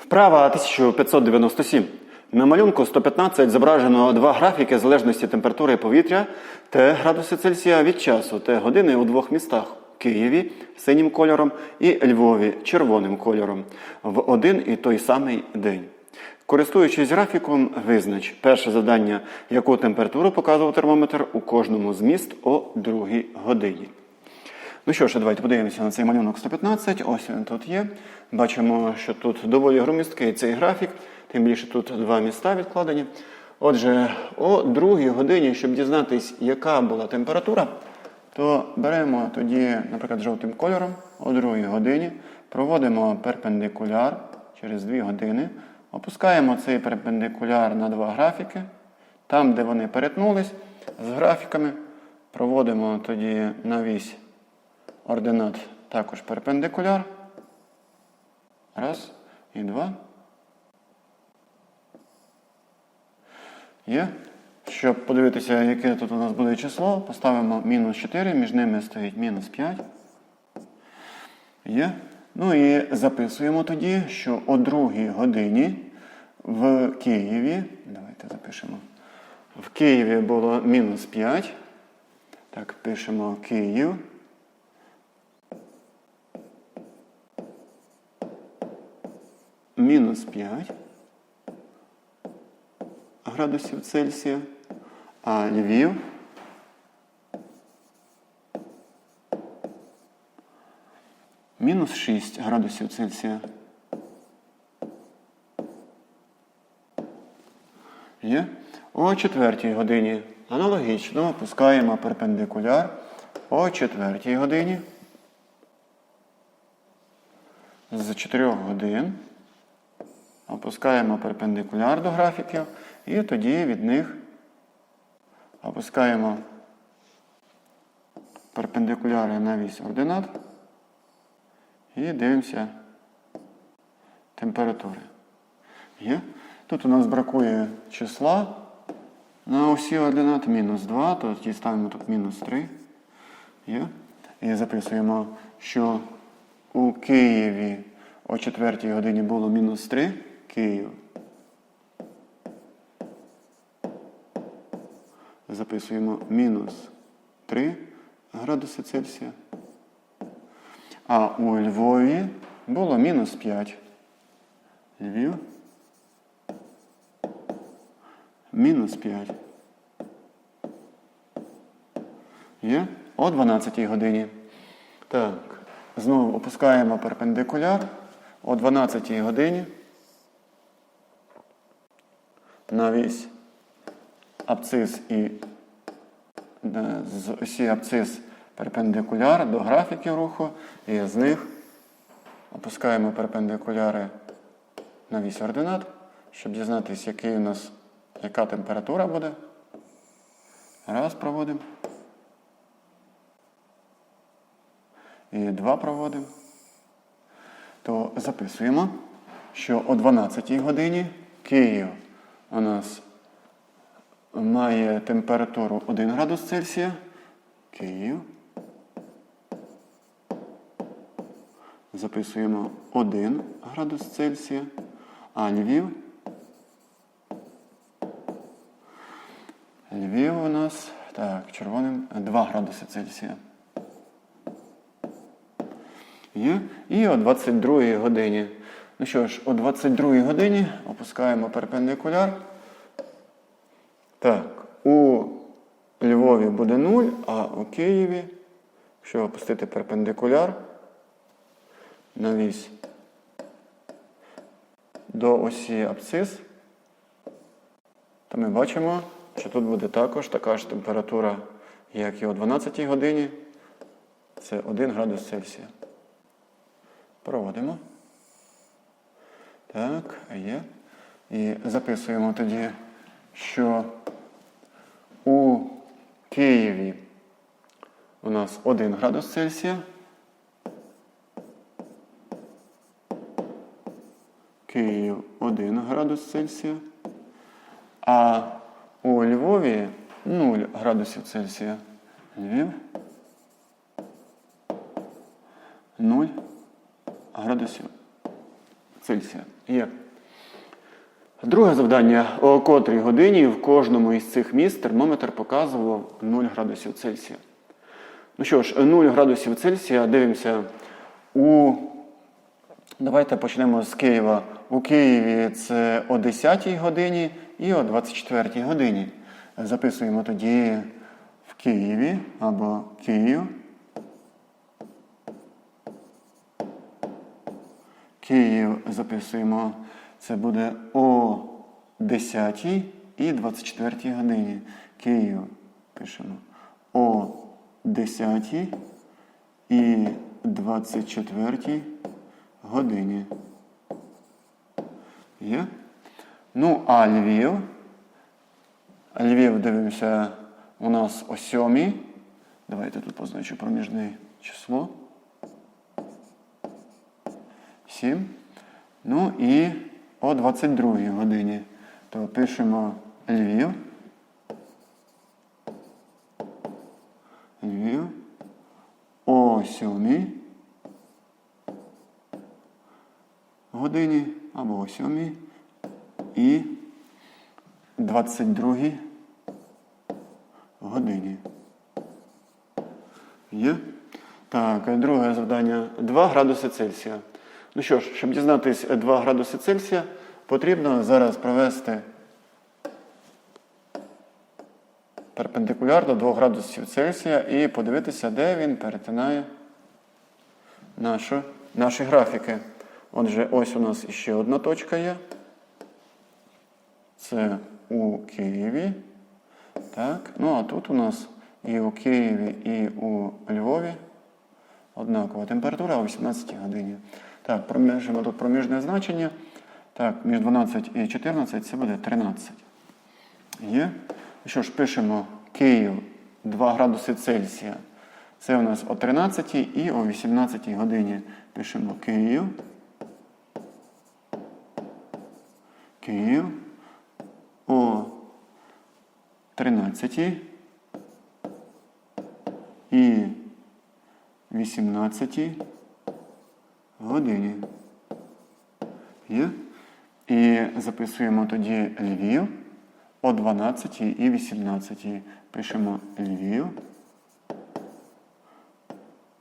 Вправа 1597. На малюнку 115 зображено два графіки залежності температури повітря Т градуси Цельсія від часу Т години у двох містах Києві синім кольором і Львові червоним кольором в один і той самий день. Користуючись графіком, визнач перше завдання, яку температуру показував термометр у кожному з міст о другій годині. Ну що ж, давайте подивимося на цей малюнок 115. Ось він тут є. Бачимо, що тут доволі громісткий цей графік, тим більше тут два міста відкладені. Отже, о другій годині, щоб дізнатись, яка була температура, то беремо тоді, наприклад, жовтим кольором о другій годині, проводимо перпендикуляр через 2 години, опускаємо цей перпендикуляр на два графіки. Там, де вони перетнулись з графіками, проводимо тоді на вісь ординат також перпендикуляр. Раз і два. Є. Щоб подивитися, яке тут у нас буде число, поставимо мінус 4, між ними стоїть мінус 5. Є. Ну і записуємо тоді, що о другій годині в Києві, давайте запишемо, в Києві було мінус 5. Так, пишемо Київ. Мінус 5 градусів Цельсія, а Львів мінус 6 градусів Цельсія. Є? О четвертій годині аналогічно опускаємо перпендикуляр о четвертій годині. З 4 годин опускаємо перпендикуляр до графіків і тоді від них опускаємо перпендикуляри на вісь ординат і дивимося температури. Є? Тут у нас бракує числа на осі ординат мінус 2, то тоді ставимо тут мінус 3. Є? І записуємо, що у Києві о 4 годині було мінус 3. Київ. Записуємо мінус 3 градуси Цельсія. А у Львові було мінус 5. Львів. Мінус 5. Є? О 12 годині. Так. Знову опускаємо перпендикуляр. О 12 годині. На вісь абцис і е, з осі абцис перпендикуляр до графіків руху, і з них опускаємо перпендикуляри на вісь ординат, щоб дізнатися, який у нас, яка температура буде. Раз проводимо. І два проводимо. То записуємо, що о 12 годині Київ у нас має температуру 1 градус Цельсія. Київ. Записуємо 1 градус Цельсія. А Львів. Львів у нас, так, червоним 2 градуси Цельсія. Є. І о 22 годині. Ну що ж, о 22 годині опускаємо перпендикуляр. Так, у Львові буде 0, а у Києві, якщо опустити перпендикуляр на вісь до осі абцис, то ми бачимо, що тут буде також така ж температура, як і о 12 годині. Це 1 градус Цельсія. Проводимо. Так, є. І записуємо тоді, що у Києві у нас 1 градус Цельсія. Київ 1 градус Цельсія. А у Львові 0 градусів Цельсія. Львів 0 градусів Цельсія. Є. Друге завдання. О котрій годині в кожному із цих міст термометр показував 0 градусів Цельсія. Ну що ж, 0 градусів Цельсія дивимося у. Давайте почнемо з Києва. У Києві це о 10 годині і о 24 годині. Записуємо тоді в Києві або Київ. Київ записуємо. Це буде о 10 і 24 годині. Київ пишемо о 10 і 24 годині. Є? Ну, а Львів. Львів дивимося у нас о 7. Давайте тут позначу проміжне число. 7. Ну і о 22 годині. То пишемо Львів. Львів. О 7 годині або о 7 і 22 годині. Є? Так, друге завдання 2 градуси Цельсія. Ну що ж, щоб дізнатись 2 градуси Цельсія, потрібно зараз провести перпендикуляр до 2 градусів Цельсія і подивитися, де він перетинає нашу, наші графіки. Отже, ось у нас іще одна точка є. Це у Києві. Так. Ну, а тут у нас і у Києві, і у Львові однакова температура о 18 годині. Так, проміжимо тут проміжне значення. Так, між 12 і 14 це буде 13. Є. Що ж, пишемо Київ 2 градуси Цельсія. Це у нас о 13 і о 18 годині. Пишемо Київ. Київ о 13 і 18 годині. Є? І записуємо тоді Львів о 12 і 18. Пишемо Львів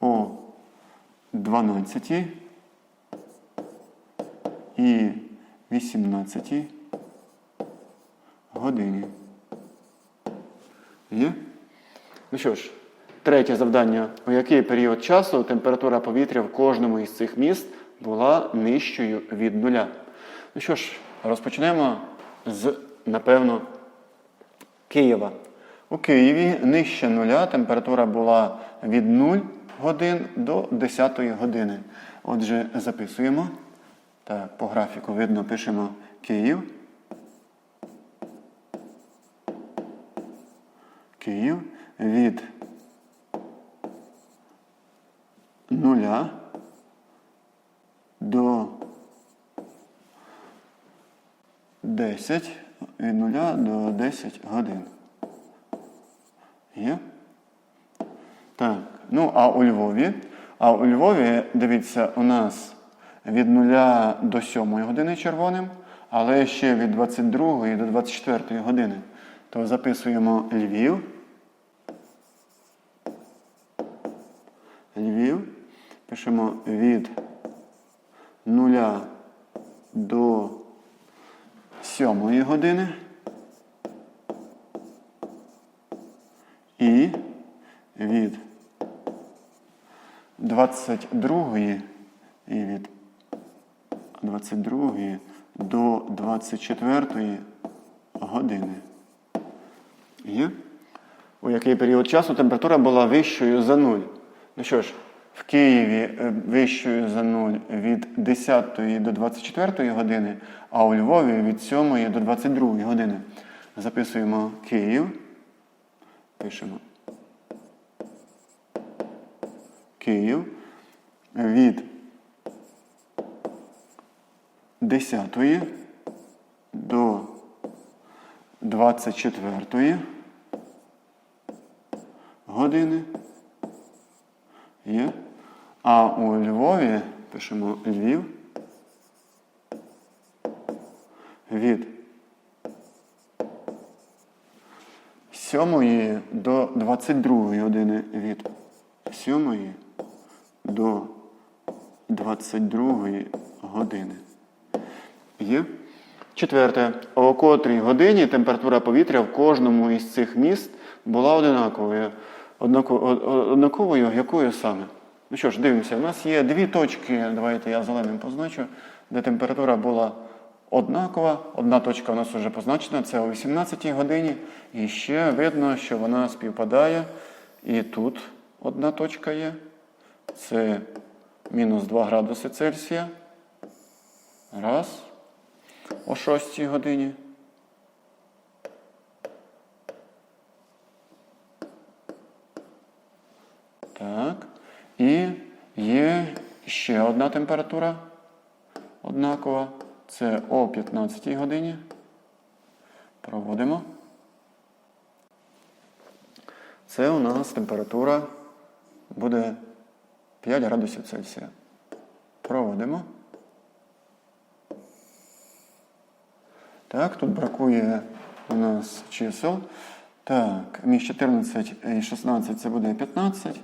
о 12 і 18 годині. Є? Ну що ж, третє завдання. У який період часу температура повітря в кожному із цих міст була нижчою від нуля? Ну що ж, розпочнемо з, напевно, Києва. У Києві нижче нуля температура була від 0 годин до 10 години. Отже, записуємо. Так, по графіку видно, пишемо Київ. Київ від нуля до 10, від нуля до 10 годин. Є? Так, ну а у Львові, а у Львові, дивіться, у нас від 0 до 7 години червоним, але ще від 22 до 24 години. То записуємо Львів. Львів. Пишемо від 0 до 7 години. І від 22 і від 22 до 24 години. Є? У який період часу температура була вищою за 0. Ну що ж, в Києві е, вищою за 0 від 10 до 24 години, а у Львові від 7 до 22 години. Записуємо Київ. Пишемо. Київ від 10 до 24 години. Є. А у Львові пишемо Львів від 7 до 22 години від 7 до 22 години. Є. Четверте. О котрій годині температура повітря в кожному із цих міст була одинаковою. Однако- о- о- Однаковою, якою саме? Ну що ж, дивимося, у нас є дві точки, давайте я зеленим позначу, де температура була однакова. Одна точка у нас вже позначена, це о 18 годині. І ще видно, що вона співпадає. І тут одна точка є. Це мінус 2 градуси Цельсія. Раз. О 6 годині. Так. І є ще одна температура однакова. Це о 15 годині. Проводимо. Це у нас температура буде 5 градусів Цельсія. Проводимо. Так, тут бракує у нас чисел. Так, між 14 і 16 це буде 15,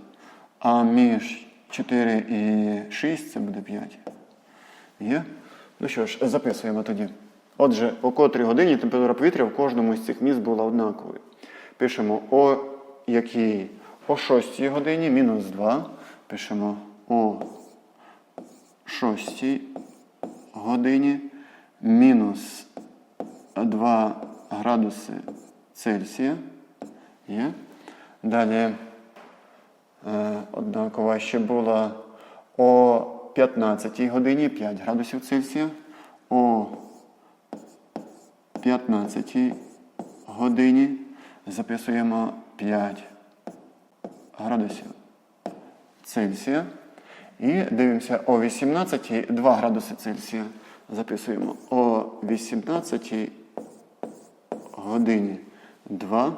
а між 4 і 6 це буде 5. Є? Ну що ж, записуємо тоді. Отже, о котрій годині температура повітря в кожному з цих міст була однаковою. Пишемо о якій? О 6 годині мінус 2. Пишемо о 6 годині мінус 2 градуси Цельсія. Є. Далі однакова ще була о 15 годині 5 градусів Цельсія. О 15 годині записуємо 5 градусів Цельсія. І дивимося о 18 2 градуси Цельсія. Записуємо о 18 годині 2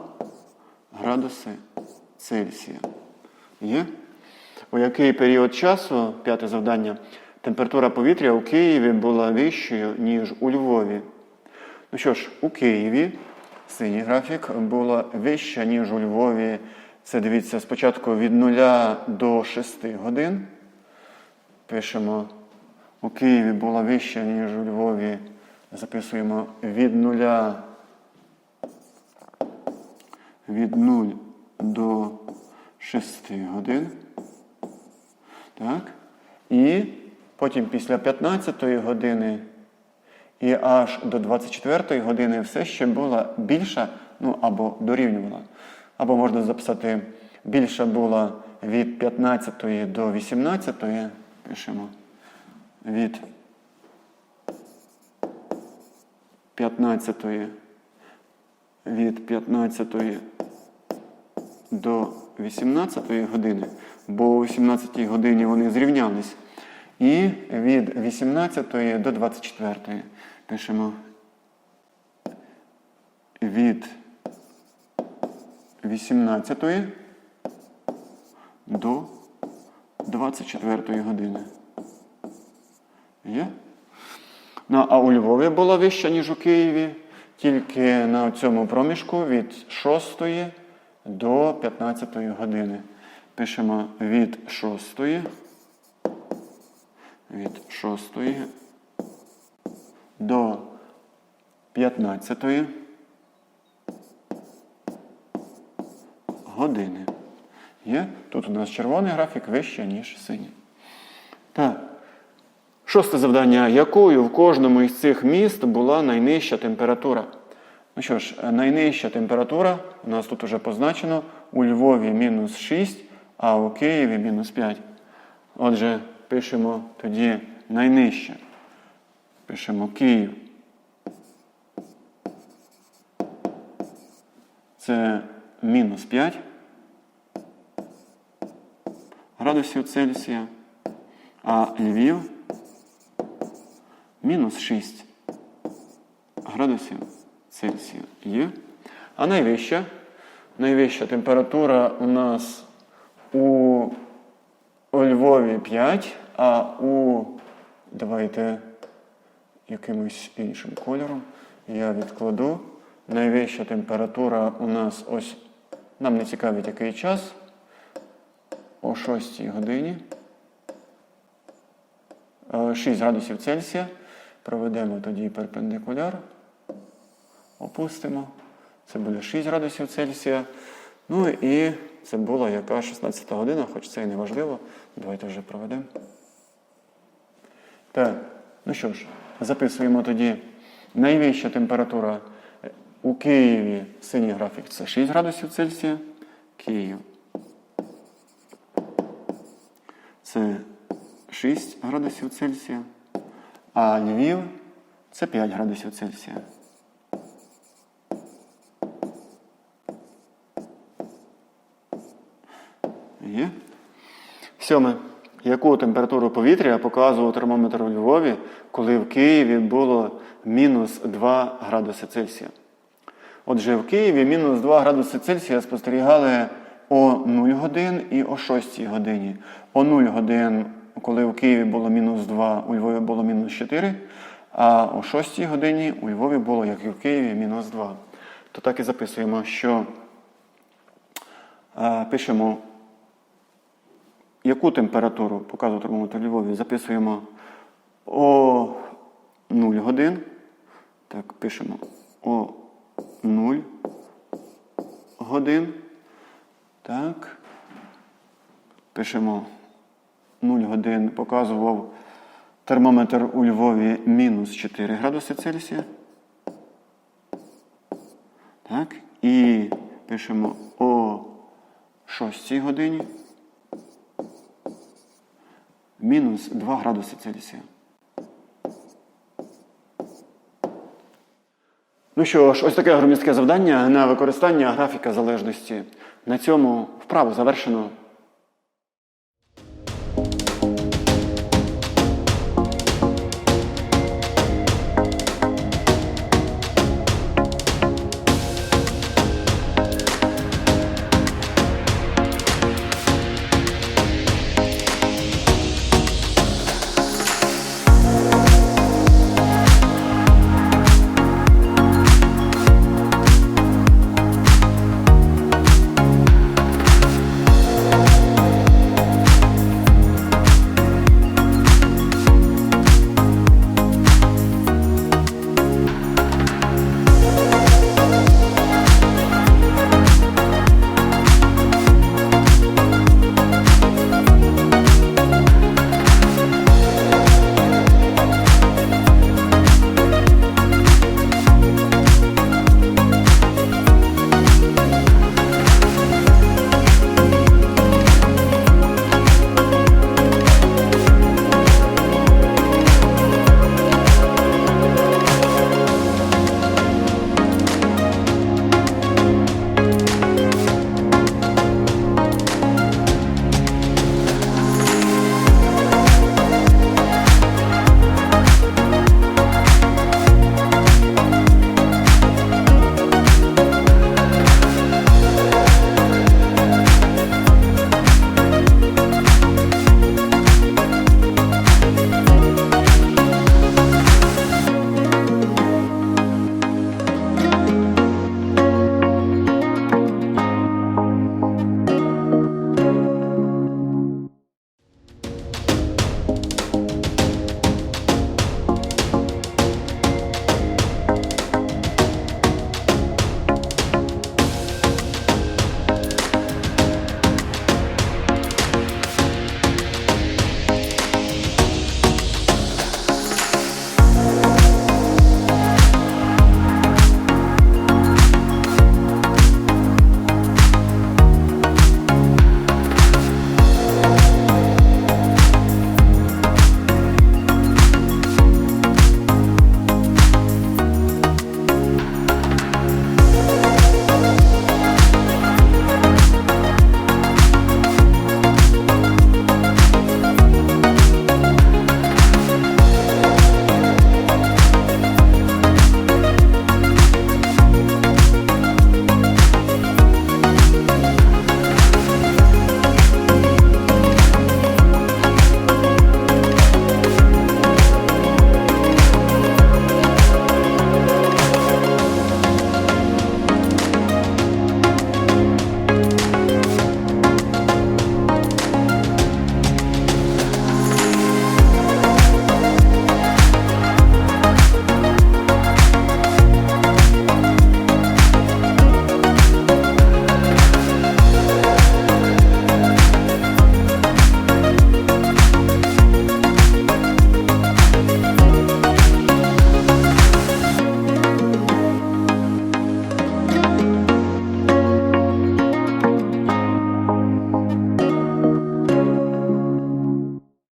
градуси Цельсія. Є? У який період часу, п'яте завдання, температура повітря у Києві була вищою, ніж у Львові? Ну що ж, у Києві синій графік була вища, ніж у Львові. Це дивіться спочатку від 0 до 6 годин. Пишемо, у Києві була вища, ніж у Львові. Записуємо від 0 від 0 до 6 годин. Так. І потім після 15 години і аж до 24 години все ще була більша, ну або дорівнювала. Або можна записати, більша була від 15 до 18. Пишемо від 15 від 15 до 18 години, бо о 18 годині вони зрівнялись. І від 18 до 24 пишемо від 18 до 24 години. Є? Ну, а у Львові була вища, ніж у Києві, тільки на цьому проміжку від 6 до 15 години. Пишемо від 6 від 6 до 15 години. Є? Тут у нас червоний графік вище, ніж синій. Так. Шосте завдання. Якою в кожному із цих міст була найнижча температура? Ну що ж, найнижча температура у нас тут вже позначено у Львові мінус 6, а у Києві мінус 5. Отже, пишемо тоді найнижче. Пишемо Київ. Це мінус 5 градусів Цельсія, а Львів мінус 6 градусів Цельсія є. А найвища, найвища температура у нас у, у Львові 5, а у давайте якимось іншим кольором. Я відкладу. Найвища температура у нас ось, нам не цікавить який час. О 6 годині. Е, 6 градусів Цельсія. Проведемо тоді перпендикуляр. Опустимо. Це буде 6 градусів Цельсія. Ну і це була яка 16 година, хоч це і не важливо. Давайте вже проведемо. Так, ну що ж, записуємо тоді найвища температура у Києві, синій графік це 6 градусів Цельсія. Київ. Це 6 градусів Цельсія. А Львів це 5 градусів Цельсія. Є. Сьоме. Яку температуру повітря показував термометр у Львові, коли в Києві було мінус 2 градуси Цельсія? Отже, в Києві мінус 2 градуси Цельсія спостерігали о 0 годин і о 6 годині. О 0 годин, коли в Києві було мінус 2, у Львові було мінус 4, а о 6 годині у Львові було, як і в Києві, мінус 2. То так і записуємо, що е, пишемо яку температуру показує термометр у Львові, записуємо о 0 годин. Так, пишемо о 0 годин. Так. Пишемо 0 годин. Показував термометр у Львові мінус 4 градуси Цельсія. Так. І пишемо о 6 годині мінус 2 градуси Цельсія. Ну що ж, ось таке громістське завдання на використання графіка залежності. На цьому вправу завершено.